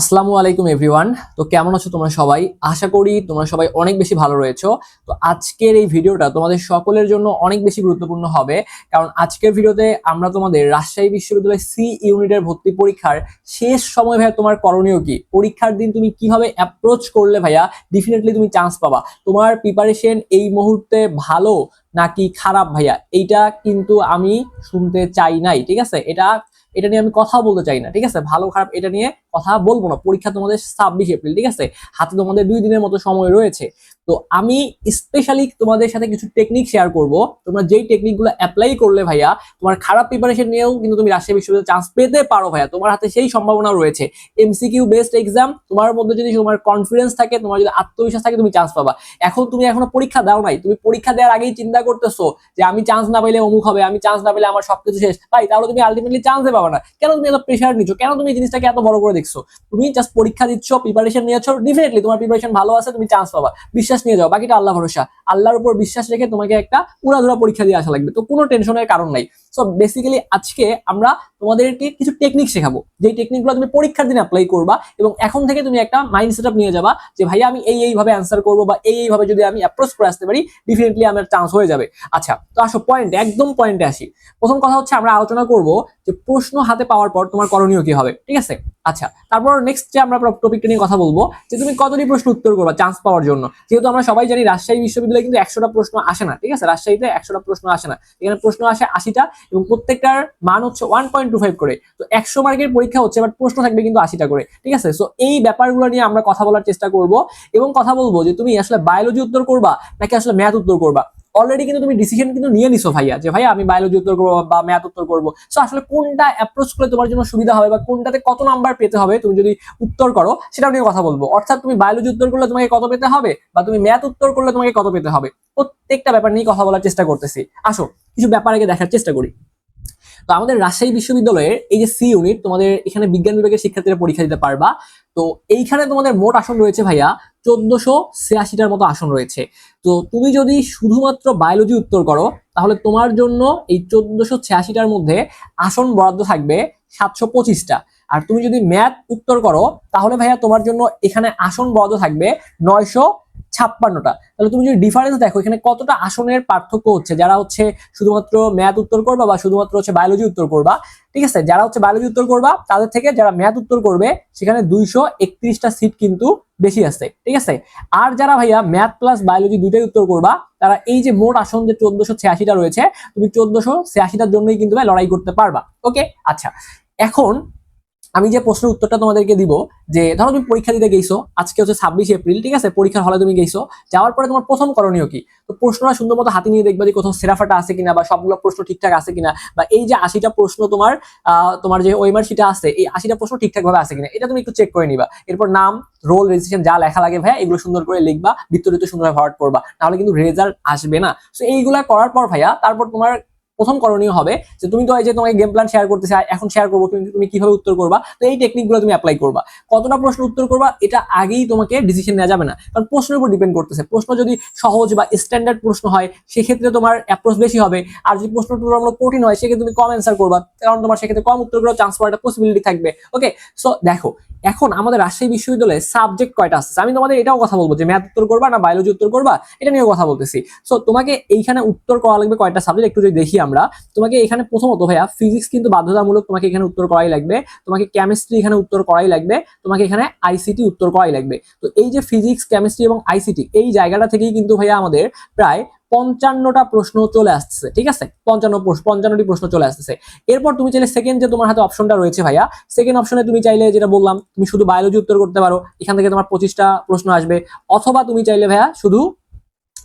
আসসালামু আলাইকুম এভরিওয়ান তো কেমন আছো তোমরা সবাই? আশা করি তোমরা সবাই অনেক বেশি ভালো রয়েছো। তো আজকের এই ভিডিওটা তোমাদের সকলের জন্য অনেক বেশি গুরুত্বপূর্ণ হবে, কারণ আজকের ভিডিওতে আমরা তোমাদের রাজশাহী বিশ্ববিদ্যালয় সি ইউনিটের ভর্তি পরীক্ষার শেষ সময় ভাইয়া তোমার করণীয় কি? পরীক্ষার দিন তুমি কীভাবে অ্যাপ্রোচ করলে ভাইয়া? ডেফিনেটলি তুমি চান্স পাবা। তোমার প্রিপারেশন এই মুহূর্তে ভালো নাকি খারাপ ভাইয়া? এইটা কিন্তু আমি শুনতে চাই নাই, ঠিক আছে? এটা এটা নিয়ে আমি কথা বলতে চাই না, ঠিক আছে? ভালো খারাপ এটা নিয়ে কথা বলব না। পরীক্ষা তোমাদের ছাব্বিশ এপ্রিল, ঠিক আছে? হাতে তোমাদের দুই দিনের মতো সময় রয়েছে। তো আমি স্পেশালি তোমাদের সাথে কিছু টেকনিক শেয়ার করব। তোমরা যেই টেকনিকগুলো অ্যাপ্লাই করলে ভাইয়া, তোমার খারাপ প্রিপারেশন নিয়েও কিন্তু তুমি রাজশাহী বিশ্ববিদ্যালয়ে চান্স পেতে পারো ভাইয়া। তোমার হাতে সেই সম্ভাবনা রয়েছে। এমসিকিউ বেস্ট এক্সাম তোমার মধ্যে যদি তোমার কনফিডেন্স থাকে, তোমার যদি আত্মবিশ্বাস থাকে, তুমি চান্স পাবা। এখন তুমি এখনও পরীক্ষা দাও নাই। তুমি পরীক্ষা দেওয়ার আগেই চিন্তা করতেছো যে আমি চান্স না পাইলে অমুক হবে, আমি চান্স না পেলে আমার সবকিছু শেষ। ভাই, তাহলে তুমি আলটিমেটলি চান্সে পাবা না। কেন তুমি এত প্রেশার নিচ্ছ কেন তুমি জিনিসটাকে এত বড় করে দেখছ। তুমি জাস্ট পরীক্ষা দিচ্ছ প্রিপারেশন নিয়েছো ডেফিনেটলি তোমার প্রিপারেশন ভালো আছে, তুমি চান্স পাবা। বিশ্বাস নিয়ে যাও, বাকিটা আল্লাহ ভরসা। আল্লাহর উপর বিশ্বাস রেখে তোমাকে একটা পুরাধুরা পরীক্ষা দিয়ে আসা লাগবে। তো কোনো টেনশনের কারণ নাই। সো বেসিক্যালি আজকে আমরা তোমাদেরকে কিছু টেকনিক শেখাবো। যেই টেকনিকগুলো তুমি পরীক্ষার দিন অ্যাপ্লাই করবা এবং এখন থেকে তুমি একটা মাইন্ড সেট নিয়ে যাবা যে, ভাইয়া, আমি এই এইভাবে অ্যান্সার করব বা এই এইভাবে যদি আমি অ্যাপ্রোচ করে আসতে পারি ডেফিনেটলি আমার চান্স হয়ে যাবে। আচ্ছা তো আসো পয়েন্ট একদম পয়েন্টে আসি। প্রথম কথা হচ্ছে আমরা আলোচনা করব যে, প্রশ্ন হাতে পাওয়ার পর তোমার করণীয় কি হবে, ঠিক আছে? আচ্ছা তারপর নেক্সট যে আমরা টপিকটা নিয়ে কথা বলব, যে তুমি কতটি প্রশ্ন উত্তর করবা চান্স পাওয়ার জন্য। যেহেতু আমরা সবাই জানি রাজশাহী বিশ্ববিদ্যালয়ে কিন্তু একশোটা প্রশ্ন আসে না, ঠিক আছে? রাজশাহীতে একশোটা প্রশ্ন আসে না। এখানে প্রশ্ন আসে আশিটা এবং প্রত্যেকটার মান হচ্ছে ওয়ান পয়েন্ট টু ফাইভ করে। তো একশো মার্কের পরীক্ষা হচ্ছে বাট প্রশ্ন থাকবে কিন্তু আশিটা করে, ঠিক আছে? সো এই ব্যাপারগুলো নিয়ে আমরা কথা বলার চেষ্টা করব এবং কথা বলব যে তুমি আসলে বায়োলজি উত্তর করবা নাকি আসলে ম্যাথ উত্তর করবা? অলরেডি কিন্তু তুমি ডিসিশন কিন্তু নিয়ে নিছো ভাইয়া, যে ভাইয়া আমি বায়োলজি উত্তর করব বা ম্যাথ উত্তর করব। সো আসলে কোনটা অ্যাপ্রোচ করলে তোমার জন্য সুবিধা হবে বা কোনটাতে কত নাম্বার পেতে হবে, তুমি যদি উত্তর করো সেটা নিয়ে কথা বলব। অর্থাৎ তুমি বায়োলজি উত্তর করলে তোমাকে কত পেতে হবে বা তুমি ম্যাথ উত্তর করলে তোমাকে কত পেতে হবে? প্রত্যেকটা ব্যাপার নিয়ে কথা বলার চেষ্টা করতেছি। আসো। কিছু ব্যাপার আগে দেখার চেষ্টা করি। তো আমাদের রাজশাহী বিশ্ববিদ্যালয়ের এই যে সি ইউনিট তোমাদের এখানে বিজ্ঞান বিভাগের শিক্ষার্থীরা পরীক্ষা দিতে পারবা। তো এইখানে তোমাদের মোট আসন রয়েছে ভাইয়া চোদ্দশো ছিয়াশিটার মতো আসন রয়েছে। তো তুমি যদি শুধুমাত্র বায়োলজি উত্তর করো, তাহলে তোমার জন্য এই চোদ্দশো ছিয়াশিটার মধ্যে আসন বরাদ্দ থাকবে সাতশো পঁচিশটা। আর তুমি যদি ম্যাথ উত্তর করো, তাহলে ভাইয়া তোমার জন্য এখানে আসন বরাদ্দ থাকবে নয়শো ছাপ্পান্নটা। তাহলে তুমি যদি ডিফারেন্স দেখো, এখানে কতটা আসনের পার্থক্য হচ্ছে? যারা হচ্ছে শুধুমাত্র ম্যাথ উত্তর করবা বা শুধুমাত্র হচ্ছে বায়োলজি উত্তর করবা, ঠিক আছে? যারা হচ্ছে বায়োলজি উত্তর করবা, তাদের থেকে যারা ম্যাথ উত্তর করবে, সেখানে দুইশো একত্রিশটা সিট কিন্তু বেশি আছে, ঠিক আছে? আর যারা ভাইয়া ম্যাথ প্লাস বায়োলজি দুইটাই উত্তর করবা, তারা এই যে মোট আসন যে চোদ্দশো ছিয়াশিটা রয়েছে, তুমি চোদ্দশো ছিয়াশিটার জন্যই কিন্তু লড়াই করতে পারবা ওকে আচ্ছা এখন আমি যে প্রশ্নের উত্তরটা তোমাদেরকে দিব, যে ধরো তুমি পরীক্ষা দিতে গেছো আজকে হচ্ছে ছাব্বিশ এপ্রিল, ঠিক আছে? পরীক্ষার হলে তুমি গেছো যাওয়ার পরে তোমার প্রথম করণীয় কি? তো প্রশ্নটা সুন্দর মতো হাতে নিয়ে দেখবা যে কোথাও সেরাফাটা আছে কিনা বা সবগুলো প্রশ্ন ঠিকঠাক আছে কিনা, বা এই যে আশিটা প্রশ্ন তোমার তোমার যে ওয়েমার শিটা আছে, এই আশিটা প্রশ্ন ঠিকঠাক ভাবে আছে কিনা, এটা তুমি একটু চেক করে নিবা। এরপর নাম রোল রেজিস্ট্রেশন যা লেখা লাগে ভাইয়া, এগুলো সুন্দর করে লিখবা বিস্তারিত সুন্দরভাবে ফরওয়ার্ড করবা, নাহলে কিন্তু রেজাল্ট আসবে না। তো এইগুলা করার পর ভাইয়া, তারপর তোমার প্রথম করণীয় হবে যে তুমি তো এই যে তোমাকে গেম প্ল্যান শেয়ার করতেছে এখন শেয়ার করব তুমি তুমি কীভাবে উত্তর করবা? তো এই টেকনিকগুলো তুমি অ্যাপ্লাই করবা। কতটা প্রশ্ন উত্তর করবা, এটা আগেই তোমাকে ডিসিশন নেওয়া যাবে না। কারণ প্রশ্নের উপর ডিপেন্ড করতেছে। প্রশ্ন যদি সহজ বা স্ট্যান্ডার্ড প্রশ্ন হয়, সেক্ষেত্রে তোমার অ্যাপ্রোচ বেশি হবে। আর যদি প্রশ্ন তুলনামূলক কঠিন হয়, সেক্ষেত্রে তুমি কম অ্যান্সার করবা। কারণ তোমার সেক্ষেত্রে কম উত্তর করার চান্স পাওয়ার একটা পসিবিলিটি থাকবে। ওকে সো দেখো এখন আমাদের রাজশাহী বিশ্ববিদ্যালয়ে সাবজেক্ট কয়টা আসছে আমি তোমাদের এটাও কথা বলব যে ম্যাথ উত্তর করবা না বায়োলজি উত্তর করবা, এটা নিয়েও কথা বলতেছি। সো তোমাকে এইখানে উত্তর করা লাগবে কয়টা সাবজেক্ট একটু যদি দেখি আমরা, তোমাকে এখানে প্রথমত ভাইয়া ফিজিক্স কিন্তু বাধ্যতামূলক তোমাকে এখানে উত্তর করাই লাগবে, তোমাকে কেমিস্ট্রি এখানে উত্তর করাই লাগবে, তোমাকে এখানে আইসিটি উত্তর করাই লাগবে। তো এই যে ফিজিক্স কেমিস্ট্রি এবং আইসিটি এই জায়গাটা থেকেই কিন্তু ভাইয়া আমাদের প্রায় পঞ্চান্নটা প্রশ্ন চলে আসছে, ঠিক আছে? পঞ্চান্ন পঞ্চান্নটি প্রশ্ন চলে আসতেছে এরপর তুমি চাইলে সেকেন্ড যে তোমার হাতে অপশনটা রয়েছে ভাইয়া সেকেন্ড অপশনে তুমি চাইলে যেটা বললাম, তুমি শুধু বায়োলজি উত্তর করতে পারো, এখান থেকে তোমার পঁচিশটা প্রশ্ন আসবে। অথবা তুমি চাইলে ভাইয়া শুধু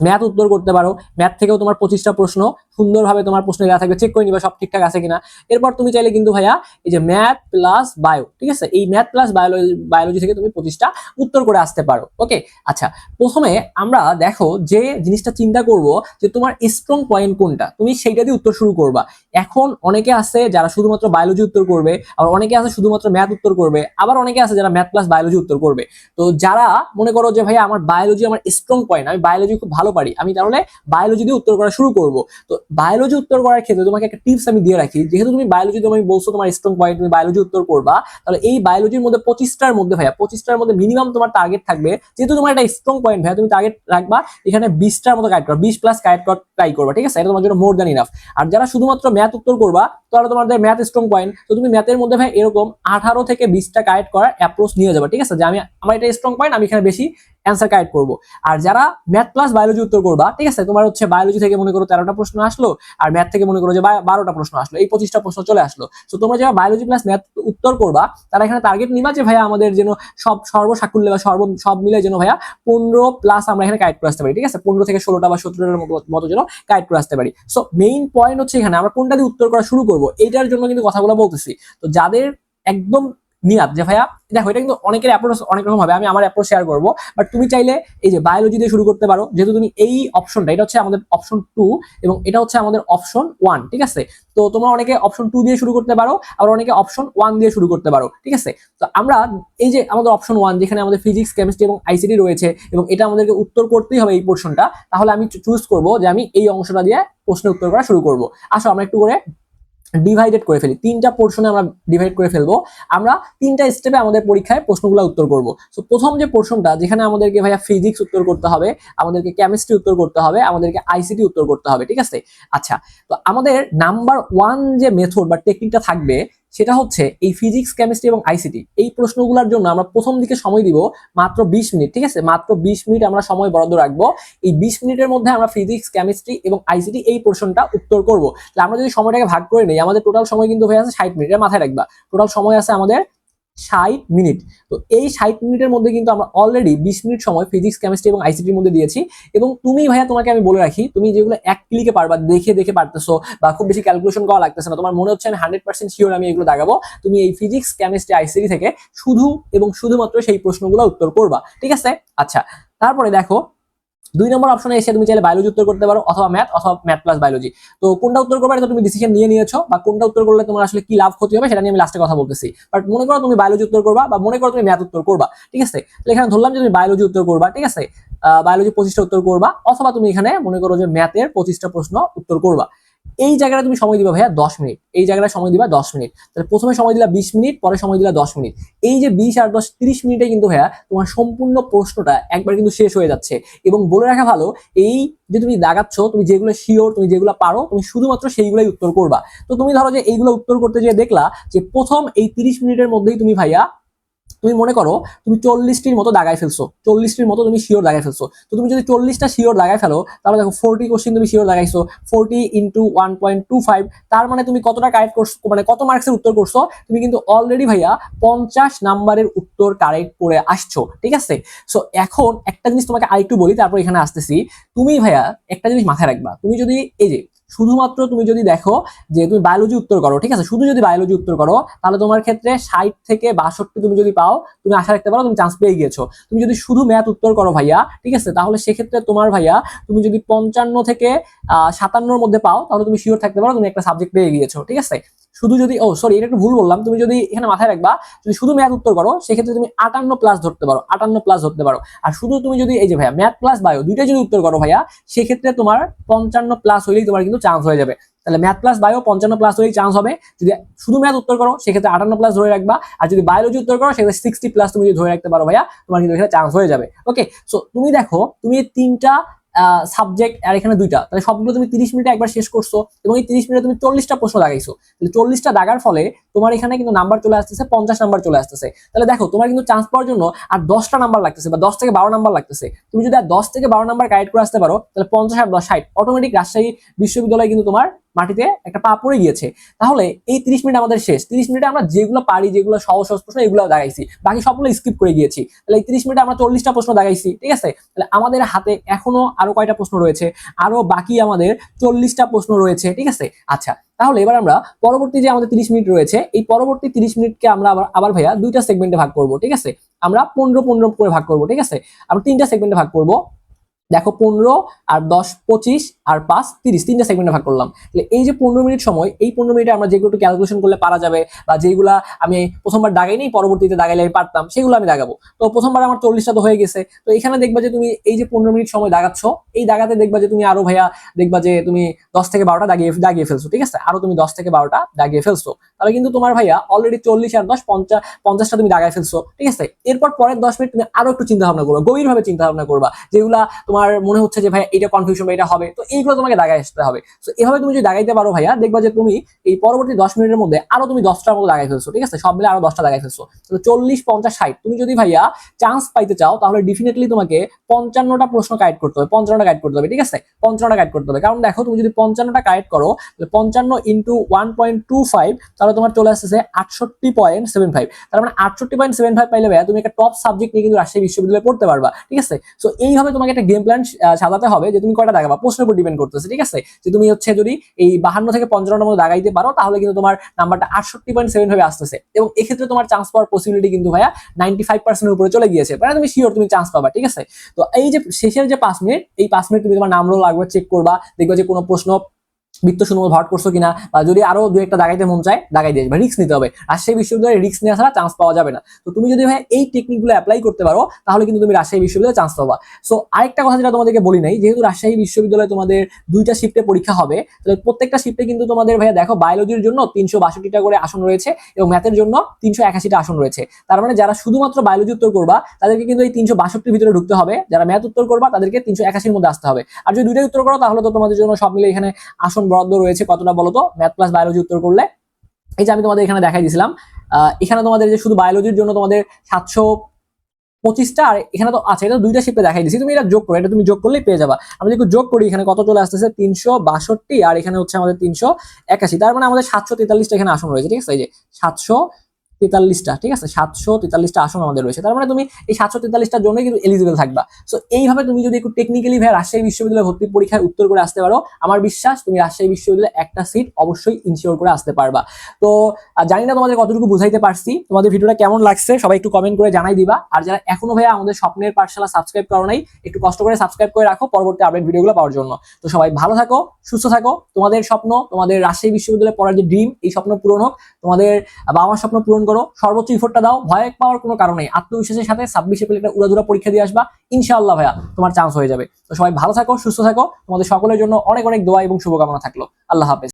ম্যাথ উত্তর করতে পারো ম্যাথ থেকেও তোমার পঁচিশটা প্রশ্ন সুন্দরভাবে তোমার প্রশ্ন দেওয়া থাকবে চেক করে নিবা সব ঠিকঠাক আছে কিনা। এরপর তুমি চাইলে কিন্তু ভাইয়া এই যে ম্যাথ প্লাস বায়ো ঠিক আছে? এই ম্যাথ প্লাস বায়োলজি বায়োলজি থেকে তুমি পঁচিশটা উত্তর করে আসতে পারো ওকে আচ্ছা প্রথমে আমরা দেখো যে জিনিসটা চিন্তা করব যে তোমার স্ট্রং পয়েন্ট কোনটা? তুমি সেইটা দিয়ে উত্তর শুরু করবা। এখন অনেকে আছে যারা শুধুমাত্র বায়োলজি উত্তর করবে, আবার অনেকে আছে শুধুমাত্র ম্যাথ উত্তর করবে, আবার অনেকে আছে যারা ম্যাথ প্লাস বায়োলজি উত্তর করবে। তো যারা মনে করো যে ভাই আমার বায়োলজি আমার স্ট্রং পয়েন্ট আমি বায়োলজি খুব ভালো পারি, আমি তাহলে বায়োলজি দিয়ে উত্তর করা শুরু করব। তো বায়োলজি উত্তর করার ক্ষেত্রে তোমাকে একটা টিপস আমি দিয়ে রাখি। যেহেতু তুমি বায়োলজি তুমি বলছো, তোমার স্ট্রং পয়েন্ট তুমি বায়োলজি উত্তর করবা, তাহলে এই বায়োলজির মধ্যে পঁচিশটার মধ্যে ভাইয়া, পঁচিশটার মধ্যে মিনিমাম তোমার টার্গেট থাকবে। যেহেতু তোমার একটা স্ট্রং পয়েন্ট ভাইয়া, তুমি টার্গেট রাখবা, এখানে বিশটার মতো গাইড করো বিশ প্লাস গাইড ট্রাই করবা, ঠিক আছে? এটা তোমার জন্য মোর দ্যান ইনাফ আর যারা শুধুমাত্র ম্যাথ উত্তর করবা তাহলে তোমাদের ম্যাথ স্ট্রং পয়েন্ট তো তুমি ম্যাথের মধ্যে ভাই এরকম আঠারো থেকে বিশটা গাইড করার অ্যাপ্রোচ নিয়ে যাবে, ঠিক আছে? যে আমি আমার এটা স্ট্রং পয়েন্ট আমি এখানে বেশি অ্যান্সার গাইড করব। আর যারা ম্যাথ প্লাস বায়োলজি উত্তর করবা, ঠিক আছে? তোমার হচ্ছে বায়োলজি থেকে মনে করো তেরোটা প্রশ্ন আসলো, আর ম্যাথ থেকে মনে করো যে বারোটা প্রশ্ন আসলো, এই পঁচিশটা প্রশ্ন চলে আসলো। তো তোমরা যারা বায়োলজি প্লাস ম্যাথ উত্তর করবা, তারা এখানে টার্গেট নিবা যে ভাইয়া আমাদের যেন সব সর্বসাকুল্য বা সর্ব সব মিলে যেন ভাইয়া পনেরো প্লাস আমরা এখানে গাইড করে আসতে পারি, ঠিক আছে? পনেরো থেকে ষোলোটা বা সতেরোটার মতো- যেন গাইড করে আসতে পারি। সো মেইন পয়েন্ট হচ্ছে এখানে আমরা কোনটা দিয়ে উত্তর করা শুরু করব, এইটার জন্য কিন্তু কথাগুলো বলতেছি। তো যাদের একদম নিয়াত যে ভাইয়া, দেখো, এটা কিন্তু অনেকের অ্যাপ্রোচ অনেক রকম হবে, আমি আমার অ্যাপ্রোচ শেয়ার করব। বাট তুমি চাইলে এই যে বায়োলজি দিয়ে শুরু করতে পারো, যেহেতু তুমি এই অপশনটা এটা হচ্ছে আমাদের অপশন টু এবং এটা হচ্ছে আমাদের অপশন ওয়ান ঠিক আছে? তো তোমরা অনেকে অপশন টু দিয়ে শুরু করতে পারো, আবার অনেকে অপশন ওয়ান দিয়ে শুরু করতে পারো, ঠিক আছে? তো আমরা এই যে আমাদের অপশন ওয়ান যেখানে আমাদের ফিজিক্স কেমিস্ট্রি এবং আইসিটি রয়েছে এবং এটা আমাদেরকে উত্তর করতেই হবে এই পোর্শনটা তাহলে আমি চুজ করব যে আমি এই অংশটা দিয়ে প্রশ্নের উত্তর করা শুরু করব। আসো, আমরা একটু করে ডিভাইডেড করে ফেলি। তিনটা পোর্শনে আমরা ডিভাইড করে ফেলব। আমরা তিনটা স্টেপে আমাদের পরীক্ষায় প্রশ্নগুলো উত্তর করব। সো প্রথম যে পোর্শনটা যেখানে আমাদেরকে ভাইয়া ফিজিক্স উত্তর করতে হবে, আমাদেরকে কেমিস্ট্রি উত্তর করতে হবে, আমাদেরকে আইসিটি উত্তর করতে হবে, ঠিক আছে? আচ্ছা তো আমাদের নাম্বার ওয়ান যে মেথড বা টেকনিকটা থাকবে সেটা হচ্ছে এই ফিজিক্স কেমিস্ট্রি এবং আইসিটি এই প্রশ্নগুলোর জন্য আমরা প্রথম দিকে সময় দিব মাত্র বিশ মিনিট, ঠিক আছে? মাত্র বিশ মিনিট আমরা সময় বরাদ্দ রাখব। এই বিশ মিনিটের মধ্যে আমরা ফিজিক্স কেমিস্ট্রি এবং আইসিটি এই প্রশ্নটা উত্তর করব। তাহলে আমরা যদি সময়টাকে ভাগ করে নিই, আমাদের টোটাল সময় কিন্তু হয়ে আছে ষাট মিনিট মাথায় রাখবা। টোটাল সময় আছে আমাদের ষাট মিনিট। তো এই ষাট মিনিটের মধ্যে কিন্তু আমরা অলরেডি বিশ মিনিট সময় ফিজিক্স কেমিস্ট্রি এবং আইসিটির মধ্যে দিয়েছি। এবং তুমি ভাইয়া, তোমাকে আমি বলে রাখি, তুমি যেগুলো এক ক্লিকে পারবা, দেখে দেখে পারতেছো বা খুব বেশি ক্যালকুলেশন করা লাগতেছে না। তোমার মনে হচ্ছে আমি হান্ড্রেড পার্সেন্ট শিওর আমি এগুলো দেখাবো। তুমি এই ফিজিক্স কেমিস্ট্রি আইসিটি থেকে শুধু এবং শুধুমাত্র সেই প্রশ্নগুলো উত্তর করবা। ঠিক আছে? আচ্ছা তারপরে দেখো দুই নম্বর অপশনে এসে তুমি চাইলে বায়োলজি উত্তর করতে পারো, অথবা ম্যাথ অথবা ম্যাথ প্লাস বায়োলজি তো কোনটা উত্তর করবে তুমি ডিসিশন নিয়ে নিয়েছো, বা কোনটা উত্তর করলে তোমার আসলে কি লাভ ক্ষতি হবে, সেটা নিয়ে আমি লাস্টে কথা বলতেছি। বাট মনে করো তুমি বায়োলজি উত্তর করবা, বা মনে করো তুমি ম্যাথ উত্তর করবা, ঠিক আছে? তাহলে এখানে ধরলাম যে তুমি বায়োলজি উত্তর করবা, ঠিক আছে? বায়োলজি পঁচিশটা উত্তর করবা, অথবা তুমি এখানে মনে করো যে ম্যাথের পঁচিশটা প্রশ্ন উত্তর করবা। এই জায়গাটা তুমি সময় দিবা ভাইয়া দশ মিনিট। এই জায়গাটা সময় দিবা দশ মিনিট। তাহলে প্রথমে সময় দিলা বিশ মিনিট, পরে সময় দিলা দশ মিনিট। এই যে বিশ আর দশ, তিরিশ মিনিটে কিন্তু ভাইয়া তোমার সম্পূর্ণ প্রশ্নটা একবার কিন্তু শেষ হয়ে যাচ্ছে। এবং বলে রাখা ভালো, এই যে তুমি দাগাচ্ছ, তুমি যেগুলো শিওর তুমি যেগুলো পারো, তুমি শুধুমাত্র সেইগুলোই উত্তর করবা। তো তুমি ধরো যে এইগুলো উত্তর করতে যেয়ে দেখলা যে প্রথম এই তিরিশ মিনিটের মধ্যেই তুমি ভাইয়া তুমি মনে করো তুমি চল্লিশটির মতো দাগাই ফেলছো, চল্লিশটির মতো তুমি শিওর দাগাই ফেলছো। তো তুমি যদি চল্লিশটা শিওর দাগাই ফেলো, তাহলে দেখো ফোরটি কোশ্চিন তুমি sure দাগাইছো forty into one point two five তার মানে তুমি কতটা কারেক্ট করছ মানে কত মার্কসের উত্তর করছ, তুমি কিন্তু অলরেডি ভাইয়া পঞ্চাশ নাম্বারের উত্তর কারেক্ট করে আসছো, ঠিক আছে? সো এখন একটা জিনিস তোমাকে আরেকটু বলি, তারপর এখানে আসতেছি। তুমি ভাইয়া একটা জিনিস মাথায় রাখবা। তুমি যদি এই যে শুধুমাত্র তুমি যদি দেখো যে তুমি বায়োলজি উত্তর করো, ঠিক আছে? শুধু যদি বায়োলজি উত্তর করো, তাহলে তোমার ক্ষেত্রে ষাট থেকে বাষট্টি তুমি যদি পাও, তুমি আশা রাখতে পারো তুমি চান্স পেয়ে গিয়েছো। তুমি যদি শুধু ম্যাথ উত্তর করো ভাইয়া, ঠিক আছে? তাহলে সেক্ষেত্রে তোমার ভাইয়া, তুমি যদি পঞ্চান্ন থেকে সাতান্নর মধ্যে পাও, তাহলে তুমি শিওর থাকতে পারো তুমি একটা সাবজেক্ট পেয়ে গিয়েছো, ঠিক আছে? শুধু যদি, ও সরি এটা একটু ভুল বললাম। তুমি যদি এখানে মাথায় রাখবা যদি শুধু ম্যাথ উত্তর করো সেক্ষেত্রে তুমি আটান্ন প্লাস ধরতে পারো, আটান্ন প্লাস ধরতে পারো। আর শুধু তুমি যদি, এই যে ভাইয়া ম্যাথ প্লাস বায়ো দুইটাই যদি উত্তর করো ভাইয়া, সেক্ষেত্রে তোমার পঞ্চান্ন প্লাস হইলেই তোমার কিন্তু চান্স হয়ে যাবে। তাহলে ম্যাথ প্লাস বায়ো পঞ্চান্ন প্লাস হলেই চান্স হবে। যদি শুধু ম্যাথ উত্তর করো, সেক্ষেত্রে আটান্ন প্লাস ধরে রাখবা। আর যদি বায়োলজি উত্তর করো, সেক্ষেত্রে সিক্সটি প্লাস তুমি যদি ধরে রাখতে পারো ভাইয়া, তোমার কিন্তু এখানে চান্স হয়ে যাবে। ওকে সো তুমি দেখো, তুমি তিনটা সাবজেক্ট আর এখানে দুইটা। তাহলে সবগুলো তুমি তিরিশ মিনিটে একবার শেষ করছ এবং এই তিরিশ মিনিটে তুমি চল্লিশটা প্রশ্ন লাগাইছো। চল্লিশটা দাগার ফলে তোমার এখানে কিন্তু নাম্বার চলে আসতেছে, পঞ্চাশ নাম্বার চলে আসতেছে। তাহলে দেখো, তোমার কিন্তু চান্স পাওয়ার জন্য আর দশটা নাম্বার লাগতেছে বা দশ থেকে বারো নাম্বার লাগতেছে। তুমি যদি আর দশ থেকে বারো নাম্বার গাইড করে আসতে পারো, তাহলে পঞ্চাশ আর দশ ষাট অটোমেটিক রাজশাহী বিশ্ববিদ্যালয়ে কিন্তু তোমার মাটিতে একটা পা পড়ে গিয়েছে। তাহলে এই তিরিশ মিনিট আমাদের শেষ। তিরিশ মিনিটে আমরা যেগুলো পারি, যেগুলো সহজ সহজ প্রশ্ন এগুলো দেখাইছি। বাকি সবগুলো স্কিপ করে গিয়েছি। তাহলে এই তিরিশ মিনিটে আমরা চল্লিশটা প্রশ্ন দেখাইছি, ঠিক আছে? তাহলে আমাদের হাতে এখনও আরও কয়টা প্রশ্ন রয়েছে? আরও বাকি আমাদের চল্লিশটা প্রশ্ন রয়েছে, ঠিক আছে? আচ্ছা তাহলে এবার আমরা পরবর্তী যে আমাদের তিরিশ মিনিট রয়েছে, এই পরবর্তী তিরিশ মিনিটকে আমরা আবার আবার ভাইয়া দুইটা সেগমেন্টে ভাগ করব, ঠিক আছে? আমরা পনেরো পনেরো করে ভাগ করব, ঠিক আছে? আমরা তিনটা সেগমেন্টে ভাগ করব। দেখো পনেরো আর দশ পঁচিশ আর পাঁচ তিরিশ, তিনটা সেগমেন্টে ভাগ করলাম। তাহলে এই যে পনেরো মিনিট সময়, এই পনেরো মিনিটে আমরা যেগুলো একটু ক্যালকুলেশন করলে পারা যাবে বা যেগুলা আমি প্রথমবার দাগাই নেই, পরবর্তীতে দাগাইলে আমি পারতাম, সেগুলো আমি দাগাবো। তো প্রথমবার আমার চল্লিশটা তো হয়ে গেছে। তো এখানে দেখবা যে তুমি এই যে পনেরো মিনিট সময় দাগাচ্ছ, এই দাগাতে দেখবা যে তুমি আরও ভাইয়া দেখবা যে তুমি দশ থেকে বারোটা দাগিয়ে দাগিয়ে ফেলছো, ঠিক আছে? আরও তুমি দশ থেকে বারোটা দাগিয়ে ফেলছো। তাহলে কিন্তু তোমার ভাইয়া অলরেডি চল্লিশ আর দশ পঞ্চাশ পঞ্চাশটা তুমি দাগায় ফেলছো, ঠিক আছে? এরপর পরের দশ মিনিট তুমি আরও একটু চিন্তা ভাবনা করবা, গভীরভাবে চিন্তা ভাবনা করবা। যেগুলা তোমার মনে হচ্ছে যে ভাই এটা কনফিউশন এটা হবে। তো এইগুলো তোমাকে দাগায় আসতে হবে। তো এভাবে তুমি যদি দাগাইতে পারো, ভাইয়া, দেখবা যে তুমি এই পরবর্তী দশ মিনিটের মধ্যে আরও তুমি দশটার মতো দাগাই ফেলছো, ঠিক আছে? সব মিলে আরও দশটা দাগাই ফেলছো। তো চল্লিশ, পঞ্চাশ, ষাট, তুমি যদি, ভাইয়া চান্স পাইতে চাও, তাহলে ডেফিনেটলি তোমাকে পঞ্চান্নটা প্রশ্ন কাইড করতে হবে, পঞ্চান্নটা কাইড করতে হবে, ঠিক আছে? পঞ্চান্নটা কাইড করতে হবে। কারণ দেখো, তুমি যদি পঞ্চান্নটা কাইড করো, তাহলে পঞ্চান্ন into one point two five তাহলে তোমার চলে আসতেছে আটষট্টি পয়েন্ট সেভেন ফাইভ তার মানে আটষট্টি পয়েন্ট সেভেন ফাইভ পাইলে, ভাইয়া, তুমি একটা টপ সাবজেক্ট নিয়ে কিন্তু রাজশাহী বিশ্ববিদ্যালয়ে পড়তে পারবা, ঠিক আছে? সো এইভাবে তোমাকে একটা গেম প্ল্যান সাজাতে হবে যে তুমি কয়টা দাগাবা? প্রশ্নের উপর ডিপেন্ড করতেছে, ঠিক আছে? যে তুমি হচ্ছে যদি এই বাহান্ন থেকে পঞ্চান্নটার মতো দাগাইতে পারো, তাহলে কিন্তু তোমার নাম্বারটা আটষট্টি পয়েন্ট সেভেন ভাবে আসতেছে। এবং এক্ষেত্রে তোমার চান্স পাওয়ার পসিবিলিটি কিন্তু ভাইয়া নাইনটি ফাইভ পার্সেন্টের উপরে চলে গিয়েছে। মানে তুমি শিওর তুমি চান্স পাবা, ঠিক আছে? তো এই যে শেষের যে পাঁচ মিনিট এই পাঁচ মিনিট তুমি তোমার নাম রোল লাগবে চেক করবা, দেখবা যে কোনো প্রশ্ন বৃত্ত শূন্য ভট করছ কিনা, বা যদি আরও দু একটা দাগাইতে মন চায়, দাগাই দিয়ে রিস্ক নিতে হবে। রাজশাহী বিশ্ববিদ্যালয়ে রিস্ক নেওয়া ছাড়া চান্স পাওয়া যাবে না। তো তুমি যদি ভাই এই টেকনিকগুলো অ্যাপ্লাই করতে পারো, তাহলে কিন্তু তুমি রাজশাহী বিশ্ববিদ্যালয়ে চান্স পাবা। সো আরেকটা কথা যেটা তোমাদেরকে বলি নাই, যেহেতু রাজশাহী বিশ্ববিদ্যালয়ে তোমাদের দুইটা শিফটে পরীক্ষা হবে, তাহলে প্রত্যেকটা শিফটে কিন্তু তোমাদের ভাইয়া দেখো বায়োলজির জন্য তিনশো বাষট্টিটা করে আসন রয়েছে এবং ম্যাথের জন্য তিনশো একাশিটা আসন রয়েছে। তার মানে যারা শুধুমাত্র বায়োলজি উত্তর করবা, তাদেরকে কিন্তু এই তিনশো বাষট্টির ভিতরে ঢুকতে হবে। যারা ম্যাথ উত্তর করবা, তাদেরকে তিনশো একাশির মধ্যে আসতে হবে। আর যদি দুইটাই উত্তর করো, তাহলে তো তোমাদের জন্য সব মিলে এখানে আসন বরাদ্দ রয়েছে, কতটা বলতো? ম্যাথ প্লাস বায়োলজি উত্তর করলে। এই যে আমি তোমাদের এখানে দেখাই দিয়েছিলাম এখানে তোমাদের যে শুধু বায়োলজির জন্য তোমাদের সাতশো পঁচিশটা আর এখানে তো আছে, এটা দুইটা শিপে দেখাই দিচ্ছি তুমি এটা যোগ করো, এটা তুমি যোগ করলেই পেয়ে যাবা। আমি যদি যোগ করি, এখানে কত চলে আসতেছে? তিনশো বাষট্টি আর এখানে হচ্ছে আমাদের তিনশো একাশি। তার মানে আমাদের সাতশো তেতাল্লিশটা এখানে আসন রয়েছে, ঠিক আছে? এই যে সাতশো তেতাল্লিশটা, ঠিক আছে? সাতশো তেতাল্লিশটা আসন আমাদের রয়েছে। তার মানে তুমি এই সাতশো তেতাল্লিশটার জন্যই কিন্তু এলিজিবল থাকবা। সো এইভাবে তুমি যদি একটু টেকনিক্যালি ভাই রাজশাহী বিশ্ববিদ্যালয়ে ভর্তি পরীক্ষায় উত্তর করে আসতে পারো, আমার বিশ্বাস তুমি রাজশাহী বিশ্ববিদ্যালয়ে একটা সিট অবশ্যই ইনশিওর করে আসতে পারবা। তো জানি না তোমাদের কতটুকু বুঝাইতে পারছি, তোমাদের ভিডিওটা কেমন লাগছে সবাই একটু কমেন্ট করে জানাই দিবা। আর যারা এখনও ভাইয়া আমাদের স্বপ্নের পাঠশালা সাবস্ক্রাইব করো নাই, একটু কষ্ট করে সাবস্ক্রাইব করে রাখো পরবর্তী আপডেট ভিডিওগুলো পাওয়ার জন্য। তো সবাই ভালো থাকো, সুস্থ থাকো। তোমাদের স্বপ্ন, তোমাদের রাজশাহী বিশ্ববিদ্যালয়ে পড়ার যে ড্রিম এই স্বপ্ন পূরণ হোক। তোমাদের বাবা মার স্বপ্ন পূরণ করো, সর্বোচ্চ ইফোর্টটা দাও, ভয় পাওয়ার কোনো কারণে আত্মবিশ্বাসের সাথে ছাব্বিশ এপ্রিল একটা উড়াধুরা পরীক্ষা দিয়ে আসবা। ইনশাআল্লাহ ভাইয়া, তোমার চান্স হয়ে যাবে। তো সবাই ভালো থাকো, সুস্থ থাকো। তোমাদের সকলের জন্য অনেক অনেক দোয়া এবং শুভকামনা থাকল। আল্লাহ হাফেজ।